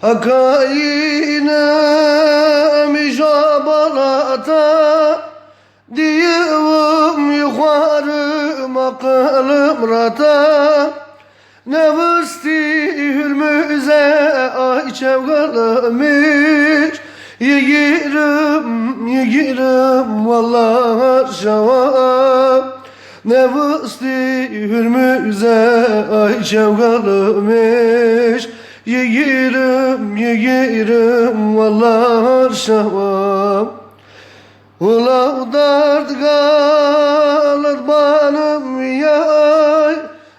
Hakayine mücabalata Diyevim yukarı makalım rata. Nevisti hürmüze ay çevgalamış. Yigirim, yigirim vallahi şava Nevisti hürmüze ay çevgalamış Yigirim, yigirim vallahi şava Ulav dert kalır benim yay.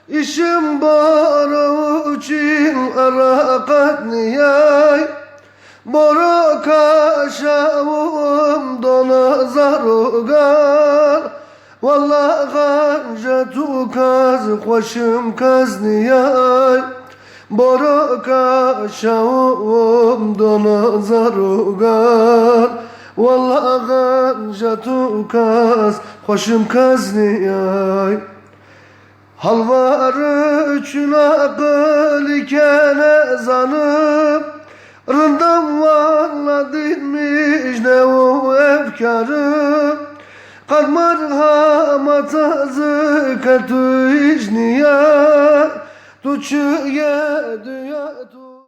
İşim bana için arakat niyay. Bora kaşavum dona zarugar. Vallahi kanca tu kaz hoşum kaz niyay Bora kaşavum dona zarugar. Vallahi kanca tu kaz hoşum kaz niyay Halvarı üçün akıl iken ezanım Rındam valla dinmiş ne o efkarım. Kad merhamet azı Tu çüye dünya tu